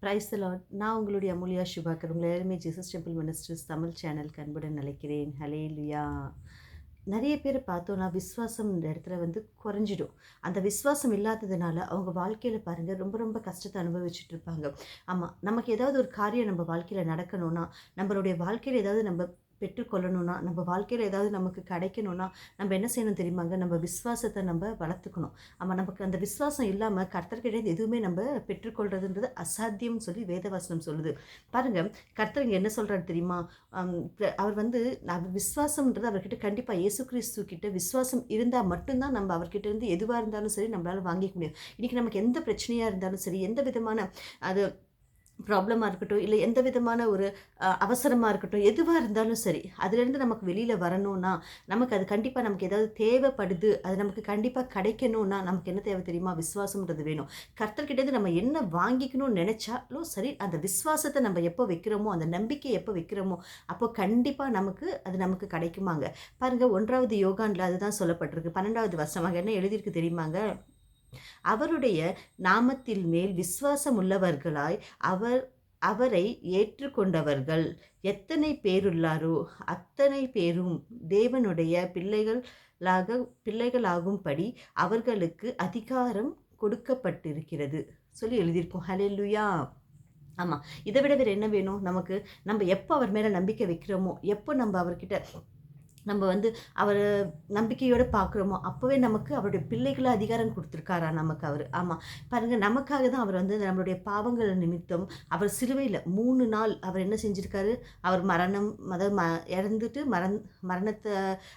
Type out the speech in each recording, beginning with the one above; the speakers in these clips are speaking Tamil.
பிரைஸ் நான் உங்களுடைய அமுலியா சுபாக்கர் உங்களை எல்லாருமே ஜீசஸ் டெம்பிள் மினிஸ்டர்ஸ் தமிழ் சேனலுக்கு அன்புடன் அழைக்கிறேன் ஹலே லுயா நிறைய பேர் பார்த்தோன்னா விஸ்வாசம் இந்த இடத்துல வந்து குறைஞ்சிடும். அந்த விஸ்வாசம் இல்லாததுனால அவங்க வாழ்க்கையில் பாருங்கள் ரொம்ப ரொம்ப கஷ்டத்தை அனுபவிச்சுட்டு இருப்பாங்க. ஆமாம் நமக்கு ஏதாவது ஒரு காரியம் நம்ம வாழ்க்கையில் நடக்கணும்னா நம்மளுடைய வாழ்க்கையில் ஏதாவது நம்ம பெற்றுக்கொள்ளணும்னா நம்ம வாழ்க்கையில் ஏதாவது நமக்கு கிடைக்கணும்னா நம்ம என்ன செய்யணும் தெரியுமாங்க நம்ம விஸ்வாசத்தை நம்ம வளர்த்துக்கணும். ஆமாம் நமக்கு அந்த விஸ்வாசம் இல்லாமல் கர்த்தர்கிட்டேருந்து எதுவுமே நம்ம பெற்றுக்கொள்கிறதுன்றது அசாத்தியம்னு சொல்லி வேதவாசனம் சொல்லுது. பாருங்கள் கர்த்தர் இங்கே என்ன சொல்கிறாரு தெரியுமா? அவர் வந்து அவர் விஸ்வாசம்ன்றது அவர்கிட்ட கண்டிப்பாக இயேசு கிறிஸ்து கிட்ட விஸ்வாசம் இருந்தால் மட்டும்தான் நம்ம அவர்கிட்ட இருந்து எதுவாக இருந்தாலும் சரி நம்மளால் வாங்கிக்க முடியும். இன்றைக்கி நமக்கு எந்த பிரச்சனையாக இருந்தாலும் சரி எந்த விதமான அது ப்ராப்ளமாக இருக்கட்டும் இல்லை எந்த விதமான ஒரு அவசரமாக இருக்கட்டும் எதுவாக இருந்தாலும் சரி அதுலேருந்து நமக்கு வெளியில் வரணும்னா நமக்கு அது கண்டிப்பாக நமக்கு ஏதாவது தேவைப்படுது அது நமக்கு கண்டிப்பாக கிடைக்கணும்னா நமக்கு என்ன தேவை தெரியுமா? விசுவாசம்ன்றது வேணும். கர்த்தர்கிட்டேருந்து நம்ம என்ன வாங்கிக்கணும்னு நினச்சாலும் சரி அந்த விஸ்வாசத்தை நம்ம எப்போ வைக்கிறோமோ அந்த நம்பிக்கை எப்போ வைக்கிறோமோ அப்போ கண்டிப்பாக நமக்கு அது நமக்கு கிடைக்குமாங்க. பாருங்கள் ஒன்றாவது யோகான்ல அதுதான் சொல்லப்பட்டிருக்கு. பன்னெண்டாவது வருஷமாக என்ன எழுதியிருக்கு தெரியுமாங்க? அவருடைய நாமத்தில் மேல் விசுவாசம் உள்ளவர்களாய் அவர் அவரை ஏற்றுக்கொண்டவர்கள். எத்தனை பேருள்ளாரோ அத்தனை பேரும் தேவனுடைய பிள்ளைகளாக பிள்ளைகளாகும்படி அவர்களுக்கு அதிகாரம் கொடுக்கப்பட்டிருக்கிறது. சொல்லி எழுதியிருக்கோம். ஹலெல்லுயா ஆமாம் இதை விட வேறு என்ன வேணும்? நமக்கு நம்ம எப்போ அவர் மேலே நம்பிக்கை வைக்கிறோமோ எப்போ நம்ம அவர்கிட்ட நம்ம வந்து அவர் நம்பிக்கையோடு பார்க்குறோமோ அப்போவே நமக்கு அவருடைய பிள்ளைகளை அதிகாரம் கொடுத்துருக்காரா நமக்கு அவர். ஆமாம் பாருங்கள் நமக்காக தான் அவர் வந்து நம்மளுடைய பாவங்கள் நிமித்தம் அவர் சிலுவையில் மூணு நாள் அவர் என்ன செஞ்சுருக்காரு? அவர் மரணம் அதாவது ம இறந்துட்டு மரண் மரணத்தை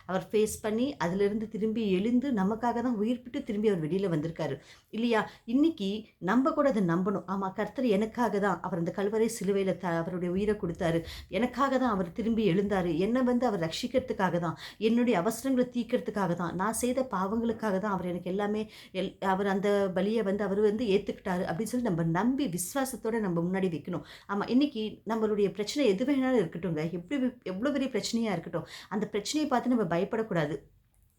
அவர் ஃபேஸ் பண்ணி அதிலிருந்து திரும்பி எழுந்து நமக்காக தான் உயிர்ப்பிட்டு திரும்பி அவர் வெளியில் வந்திருக்காரு. இல்லையா? இன்னைக்கு நம்ம கூட அதை நம்பணும். ஆமாம் கர்த்தர் எனக்காக தான் அவர் அந்த கல்வரை சிலுவையில் த அவருடைய உயிரை கொடுத்தாரு. எனக்காக தான் அவர் திரும்பி எழுந்தார். என்னை வந்து அவர் ரட்சிக்கிறதுக்காக தான். என்னுடைய அவசரங்களை தீக்கிறதுக்காக தான். நான் செய்த பாவங்களுக்காக தான் அவர் எனக்கு எல்லாமே எல் அவர் அந்த பலியை வந்து அவர் வந்து ஏற்றுக்கிட்டாரு அப்படின்னு சொல்லி நம்ம நம்பி விசுவாசத்தோட நம்ம முன்னாடி வைக்கணும். ஆமாம் இன்றைக்கி நம்மளுடைய பிரச்சனை எது வேணாலும் இருக்கட்டும்ங்க. எப்படி எவ்வளோ பெரிய பிரச்சனையாக இருக்கட்டும். அந்த பிரச்சனையை பார்த்து நம்ம பயப்படக்கூடாது.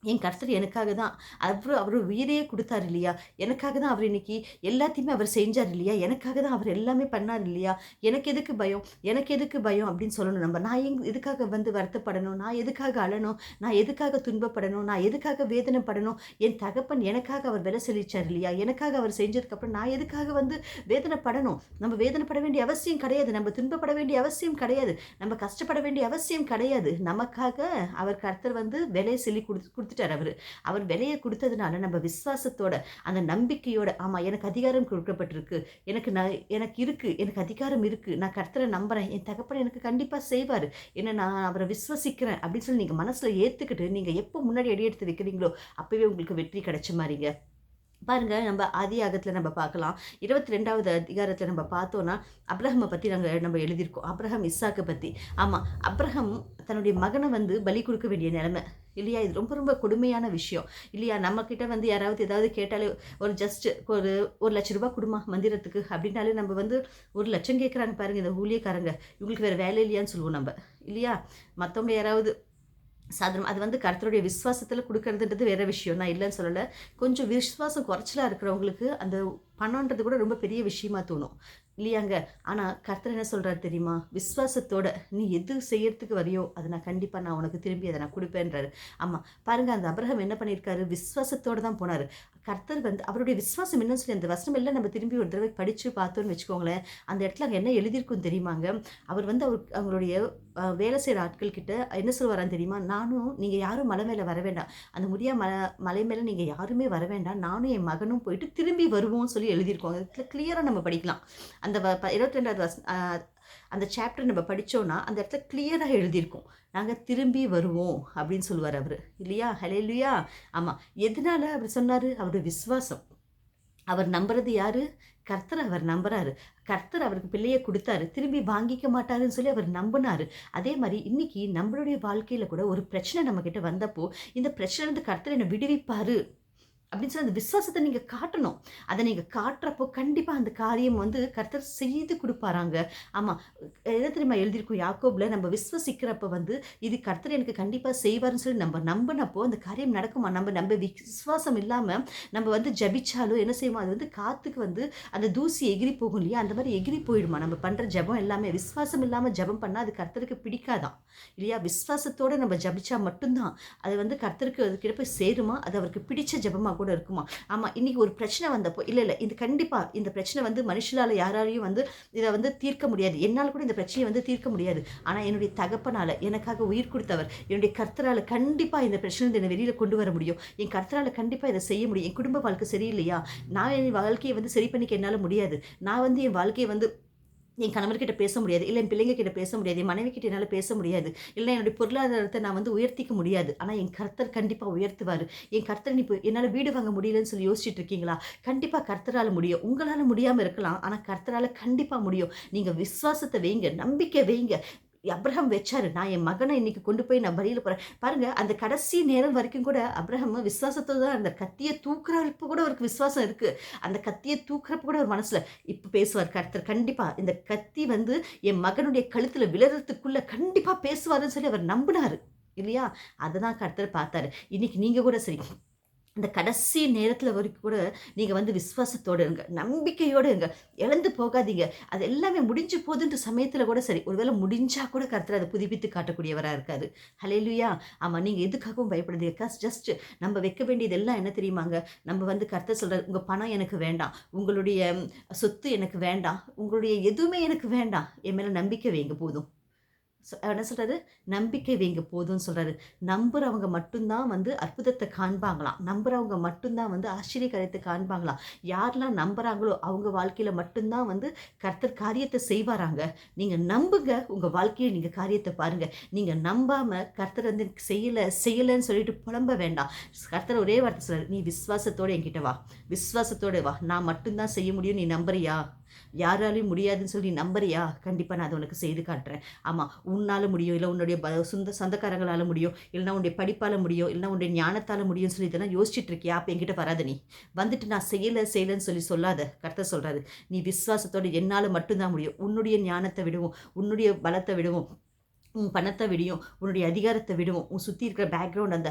என் கர்த்தர் எனக்காக தான். அவர் அவர் உயிரையே கொடுத்தாரு இல்லையா? எனக்காக தான் அவர் இன்னைக்கு எல்லாத்தையுமே அவர் செஞ்சார் இல்லையா? எனக்காக தான் அவர் எல்லாமே பண்ணார் இல்லையா? எனக்கு எதுக்கு பயம்? எனக்கு எதுக்கு பயம்? அப்படின்னு சொல்லணும் நம்ம. நான் எங் எதுக்காக வந்து வருத்தப்படணும்? நான் எதுக்காக அழணும்? நான் எதுக்காக துன்பப்படணும்? நான் எதுக்காக வேதனைப்படணும்? என் தகப்பன் எனக்காக அவர் விலை செழிச்சார் இல்லையா? எனக்காக அவர் செஞ்சதுக்கப்புறம் நான் எதுக்காக வந்து வேதனைப்படணும்? நம்ம வேதனைப்பட வேண்டிய அவசியம் கிடையாது. நம்ம துன்பப்பட வேண்டிய அவசியம் கிடையாது. நம்ம கஷ்டப்பட வேண்டிய அவசியம் கிடையாது. நமக்காக அவர் கர்த்தர் வந்து விலையை சொல்லி கொடு கொடுத்துட்டார் அவர். அவர் விலையை கொடுத்ததுனால நம்ம விசுவாசத்தோட அந்த நம்பிக்கையோட ஆமாம் எனக்கு அதிகாரம் கொடுக்கப்பட்டிருக்கு. எனக்கு நான் எனக்கு இருக்குது எனக்கு அதிகாரம் இருக்குது நான் கர்த்தரை நம்புகிறேன் என் தகப்பனை எனக்கு கண்டிப்பாக செய்வார். என்ன நான் அவரை விசுவசிக்கிறேன் அப்படின்னு சொல்லி நீங்கள் மனசில் ஏற்றுக்கிட்டு நீங்கள் எப்போ முன்னாடி அடி எடுத்து வைக்கிறீங்களோ அப்போவே உங்களுக்கு வெற்றி கிடைச்ச மாதிரிங்க. பாருங்க நம்ம ஆதி ஆகத்தில் நம்ம பார்க்கலாம். இருபத்தி ரெண்டாவது அதிகாரத்தில் நம்ம பார்த்தோன்னா அப்ரஹமை பற்றி நாங்கள் நம்ம எழுதியிருக்கோம். அப்ரஹம் இஸ்ஸாக்கை பற்றி ஆமாம் அப்ரஹம் தன்னுடைய மகனை வந்து பலி கொடுக்க வேண்டிய நிலைமை. இல்லையா? இது ரொம்ப ரொம்ப கொடுமையான விஷயம். இல்லையா? நம்மக்கிட்ட வந்து யாராவது ஏதாவது கேட்டாலே ஒரு ஜஸ்ட் ஒரு ஒரு லட்ச ரூபா கொடுமா மந்திரத்துக்கு அப்படின்னாலே நம்ம வந்து ஒரு லட்சம் கேட்குறாங்க பாருங்கள் இந்த ஊழியக்காரங்க. இவங்களுக்கு வேறு வேலை இல்லையான்னு சொல்லுவோம் நம்ம. இல்லையா? மற்றவங்க யாராவது சாதனம் அது வந்து கருத்தருடைய விசுவாசத்தில் கொடுக்கறதுன்றது வேற விஷயம் நான் இல்லைன்னு சொல்லலை. கொஞ்சம் விசுவாசம் குறைச்சலாக இருக்கிறவங்களுக்கு அந்த பணம்ன்றது கூட ரொம்ப பெரிய விஷயமா தோணும். இல்லையாங்க? ஆனால் கர்த்தர் என்ன சொல்கிறாரு தெரியுமா? விசுவாசத்தோட நீ எது செய்யறதுக்கு வரையோ அதை நான் கண்டிப்பாக நான் உனக்கு திரும்பி அதை நான் கொடுப்பேன்றாரு. ஆமாம் பாருங்கள் அந்த அபிரகம் என்ன பண்ணியிருக்காரு? விஸ்வாசத்தோடு தான் போனார். கர்த்தர் வந்து அவருடைய விஸ்வாசம் என்னன்னு சொல்லி அந்த வசனம் எல்லாம் நம்ம திரும்பி ஒரு தடவை படித்து பார்த்தோன்னு வச்சுக்கோங்களேன் அந்த இடத்துல அங்கே என்ன எழுதியிருக்கும் தெரியுமாங்க? அவர் வந்து அவர் அவங்களுடைய வேலை செய்கிற ஆட்கள் கிட்ட என்ன சொல்லுவாரான்னு தெரியுமா? நானும் நீங்கள் யாரும் மலை மேலே வர வேண்டாம். அந்த முடியா மலை மலை மேலே நீங்கள் யாருமே வர வேண்டாம். நானும் என் மகனும் போயிட்டு திரும்பி வருவோம்னு சொல்லி எழுதியிருக்கோம். அதில் கிளியராக நம்ம படிக்கலாம். அந்த இருபத்தி ரெண்டாவது வச அந்த சாப்டர் நம்ம படித்தோன்னா அந்த இடத்துல கிளியராக எழுதியிருக்கோம். நாங்கள் திரும்பி வருவோம் அப்படின்னு சொல்லுவார் அவர். இல்லையா? ஹலே இல்லையா ஆமாம் எதனால அவர் சொன்னார்? அவருடைய விசுவாசம். அவர் நம்புறது யார்? கர்த்தர் அவர் நம்புறாரு. கர்த்தர் அவருக்கு பிள்ளையை கொடுத்தாரு. திரும்பி வாங்கிக்க மாட்டாருன்னு சொல்லி அவர் நம்பினாரு. அதே மாதிரி இன்னைக்கு நம்மளுடைய வாழ்க்கையில் கூட ஒரு பிரச்சனை நம்ம வந்தப்போ இந்த பிரச்சனை இருந்து கர்த்தர் என்னை விடுவிப்பார். அப்படின்னு சொல்லி அந்த விசுவாசத்தை நீங்கள் காட்டணும். அதை நீங்கள் காட்டுறப்போ கண்டிப்பாக அந்த காரியம் வந்து கர்த்தர் செய்து கொடுப்பாராங்க. ஆமாம் என்ன தெரியுமா எழுதியிருக்கோம் யாக்கோபில் நம்ம விஸ்வசிக்கிறப்ப வந்து இது கர்த்தர் எனக்கு கண்டிப்பாக செய்வார்னு சொல்லி நம்ம நம்பினப்போ அந்த காரியம் நடக்குமா? நம்ம நம்ம விசுவாசம் இல்லாமல் நம்ம வந்து ஜபிச்சாலும் என்ன செய்வோம் அது வந்து காற்றுக்கு வந்து அந்த தூசி எகிரி போகும் இல்லையா? அந்த மாதிரி எகிரி போயிடுமா? நம்ம பண்ணுற ஜபம் எல்லாமே விஸ்வாசம் இல்லாமல் ஜபம் பண்ணால் அது கர்த்தருக்கு பிடிக்காதான் இல்லையா? விஸ்வாசத்தோடு நம்ம ஜபிச்சா மட்டும்தான் அது வந்து கர்த்தருக்கு அதுக்கிட்ட போய் சேருமா? அது அவருக்கு பிடிச்ச ஜபமாக கூட இருக்குமா? ஆமாம் இன்றைக்கி ஒரு பிரச்சனை வந்தப்போ இல்லை இல்லை இது கண்டிப்பாக இந்த பிரச்சனை வந்து மனுஷனால் யாராலையும் வந்து இதை வந்து தீர்க்க முடியாது. என்னால் கூட இந்த பிரச்சனையை வந்து தீர்க்க முடியாது. ஆனால் என்னுடைய தகப்பனால் எனக்காக உயிர் கொடுத்தவர் என்னுடைய கர்த்தரால் கண்டிப்பாக இந்த பிரச்சனை என்னை வெளியில் கொண்டு வர முடியும். என் கர்த்தரால் கண்டிப்பாக இதை செய்ய முடியும். என் குடும்ப வாழ்க்கை சரியில்லையா? நான் என் வாழ்க்கையை வந்து சரி பண்ணிக்க என்னால் முடியாது. நான் வந்து என் வாழ்க்கையை வந்து என் கணவர்கிட்ட பேச முடியாது. இல்லை என் பிள்ளைங்க கிட்ட பேச முடியாது. என் மனைவி கிட்ட என்னால் பேச முடியாது. இல்லை என்னுடைய பொருளாதாரத்தை நான் வந்து உயர்த்திக்க முடியாது. ஆனால் என் கர்த்தர் கண்டிப்பாக உயர்த்துவார். என் கர்த்தர் நீ இப்போ என்னால் வீடு வாங்க முடியலன்னு சொல்லி யோசிச்சுட்டு இருக்கீங்களா? கண்டிப்பாக கர்த்தரால் முடியும். உங்களால் முடியாமல் இருக்கலாம். ஆனால் கர்த்தரால் கண்டிப்பாக முடியும். நீங்கள் விசுவாசத்தை வைங்க. நம்பிக்கை வைங்க. அப்ரஹம் வச்சாரு. நான் என் மகனை இன்னைக்கு கொண்டு போய் நான் பலியில் போகிறேன் பாருங்க அந்த கடைசி நேரம் வரைக்கும் கூட அப்ரஹம் விசுவாசத்தோடு தான் அந்த கத்தியை தூக்குறப்ப கூட அவருக்கு விசுவாசம் இருக்குது அந்த கத்தியை தூக்குறப்ப கூட ஒரு மனசில் இப்போ பேசுவார். கருத்தர் கண்டிப்பாக இந்த கத்தி வந்து என் மகனுடைய கழுத்தில் விழுறதுக்குள்ளே கண்டிப்பாக பேசுவாருன்னு சொல்லி அவர் நம்பினார். இல்லையா? அதை தான் கருத்தர் பார்த்தாரு. இன்னைக்கு நீங்கள் கூட சரி. இந்த கடைசி நேரத்தில் வரைக்கும் கூட நீங்கள் வந்து விஸ்வாசத்தோடு இருங்க நம்பிக்கையோடு இருங்க. இழந்து போகாதீங்க. அது எல்லாமே முடிஞ்சு போகுதுன்ற சமயத்தில் கூட சரி ஒருவேளை முடிஞ்சால் கூட கருத்தில் அதை புதுப்பித்து காட்டக்கூடியவராக இருக்காது ஹலேலுயா ஆமாம் நீங்கள் எதுக்காகவும் பயப்படுறீங்க காஸ் ஜஸ்ட் நம்ம வைக்க வேண்டியது எல்லாம் என்ன தெரியுமாங்க? நம்ம வந்து கருத்தை சொல்கிற உங்கள் பணம் எனக்கு வேண்டாம். உங்களுடைய சொத்து எனக்கு வேண்டாம். உங்களுடைய எதுவுமே எனக்கு வேண்டாம். என் மேலே நம்பிக்கை வைங்க போதும். என்ன சொல்கிறாரு நம்பிக்கை வைங்க போதும்னு சொல்கிறாரு நம்புகிறவங்க மட்டும்தான் வந்து அற்புதத்தை காண்பாங்களாம். நம்புகிறவங்க மட்டும்தான் வந்து ஆச்சரியக்கரத்தை காண்பாங்களாம். யாரெல்லாம் நம்புகிறாங்களோ அவங்க வாழ்க்கையில் மட்டும்தான் வந்து கர்த்தர் காரியத்தை செய்வாராங்க. நீங்கள் நம்புங்க. உங்கள் வாழ்க்கையில் நீங்கள் காரியத்தை பாருங்கள் நீங்கள் நம்பாமல் கர்த்தர் வந்து செய்யலை செய்யலைன்னு சொல்லிட்டு புலம்ப வேண்டாம். கர்த்தர் ஒரே வார்த்தை சொல்கிறார் நீ விஸ்வாசத்தோடு என்கிட்ட வா. விஸ்வாசத்தோடு வா. நான் மட்டும்தான் செய்ய முடியும். நீ நம்புறியா? யாராலையும் முடியாதுன்னு சொல்லி நம்புறியா? கண்டிப்பாக நான் அதை உனக்கு செய்து காட்டுறேன். ஆமாம் உன்னால் முடியும் இல்லை உன்னுடைய ப சொந்த சொந்தக்காரங்களால் முடியும் இல்லைனா உன்னுடைய படிப்பால் முடியும் இல்லைனா உன்னுடைய ஞானத்தால் முடியும்னு சொல்லி இதெல்லாம் யோசிச்சுட்டு இருக்கியா? அப்போ என்கிட்ட வராது நீ. வந்துட்டு நான் செய்யலை செய்யலைன்னு சொல்லி சொல்லாத. கருத்தை சொல்கிறாரு நீ விசுவாசத்தோடு என்னால் மட்டும்தான் முடியும். உன்னுடைய ஞானத்தை விடுவோம் உன்னுடைய பலத்தை விடுவோம். உன் பணத்தை விடியும் உன்னுடைய அதிகாரத்தை விடுவோம். உன் சுற்றி இருக்கிற பேக்ரவுண்ட் அந்த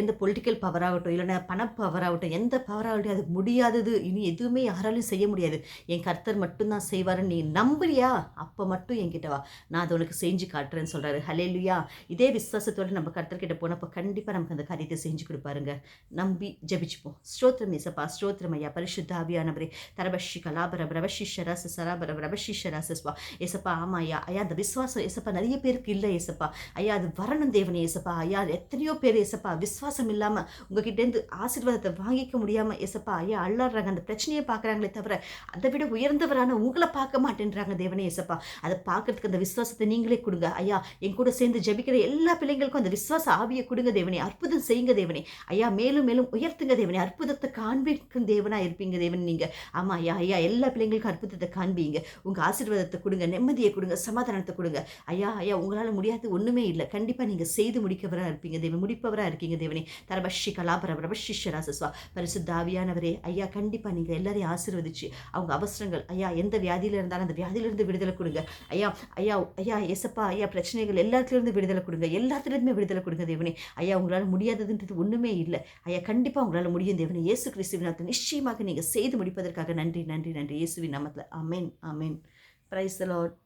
எந்த பொலிட்டிக்கல் பவராகட்டும் இல்லைன்னா பண பவராகட்டும் எந்த பவராகட்டும் அது முடியாதது. இனி எதுவுமே யாராலையும் செய்ய முடியாது. என் கர்த்தர் மட்டும்தான் செய்வாருன்னு நீ நம்புறியா? அப்போ மட்டும் என்கிட்ட வா. நான் அதை உனக்கு செஞ்சு காட்டுறேன்னு சொல்கிறாரு ஹலேலுயா இதே விசுவாசத்தோடு நம்ம கர்த்தர்கிட்ட போனப்போ கண்டிப்பாக நமக்கு அந்த காரியத்தை செஞ்சு கொடுப்பாருங்க. நம்பி ஜபிச்சுப்போம். ஸ்ரோத்திரம் இசப்பா ஸ்ரோத்திரம் ஐயா. பரிசுத்த ஆவியானவரே. தரபஷி கலாபர பிரபஷிஷராச சராபர பிரபஷிஷராசஸ்வா எசப்பா ஆமாம் ஐயா ஐயா அந்த விசுவாசம் எசப்பா நிறைய பேருக்கு இல்லை ஏசப்பா. ஐயா அது வரணும் தேவனே ஏசப்பா. ஐயா எத்தனையோ பேர் ஏசப்பா விஸ்வாசம் இல்லாமல் உங்ககிட்டேருந்து ஆசீர்வாதத்தை வாங்கிக்க முடியாமல் ஏசப்பா ஐயா அள்ளாடுறாங்க. அந்த பிரச்சனையை பார்க்குறாங்களே தவிர அதை விட உயர்ந்தவரான உங்களை பார்க்க மாட்டேன்றாங்க தேவனே ஏசப்பா. அதை பார்க்கறதுக்கு அந்த விஸ்வாசத்தை நீங்களே கொடுங்க. ஐயா என் கூட சேர்ந்து ஜபிக்கிற எல்லா பிள்ளைங்களுக்கும் அந்த விஸ்வாச ஆவியை கொடுங்க தேவனே. அற்புதம் செய்யுங்க தேவனே. ஐயா மேலும் மேலும் உயர்த்துங்க தேவனே. அற்புதத்தை காண்பிக்கும் தேவனாக இருப்பீங்க தேவன் நீங்கள் ஆமாம் ஐயா ஐயா எல்லா பிள்ளைங்களுக்கும் அற்புதத்தை காண்பீங்க. உங்கள் ஆசீர்வாதத்தை கொடுங்க நிம்மதியை கொடுங்க சமாதானத்தை கொடுங்க. ஐயா ஐயா உங்களை உங்களால் முடியாது ஒன்றுமே இல்லை. கண்டிப்பாக நீங்கள் செய்து முடிக்கவராக இருப்பீங்க. தேவன் முடிப்பவராக இருக்கீங்க தேவனே. தரபஷி கலாபர பிரபஷிஷராசஸ்வா. பரிசுத்தாவியானவரே ஐயா கண்டிப்பாக நீங்கள் எல்லாரையும் ஆசீர்வதிச்சு அவங்க அவசரங்கள் ஐயா எந்த வியாதியில் இருந்தாலும் அந்த வியாதியிலிருந்து விடுதலை கொடுங்க. ஐயா ஐயா ஐயா எசப்பா ஐயா பிரச்சனைகள் எல்லாத்துலேருந்து விடுதலை கொடுங்க. எல்லாத்துலேருந்துமே விடுதலை கொடுங்க தேவனே. ஐயா உங்களால் முடியாததுன்றது ஒன்றுமே இல்லை. ஐயா கண்டிப்பாக உங்களால் முடியும் தேவனே. இயேசு கிறிஸ்துவின் நிச்சயமாக நீங்கள் செய்து முடிப்பதற்காக நன்றி நன்றி நன்றி. இயேசுவின் நாமத்தில். அமேன் அமேன் பிரைஸ் லார்ட்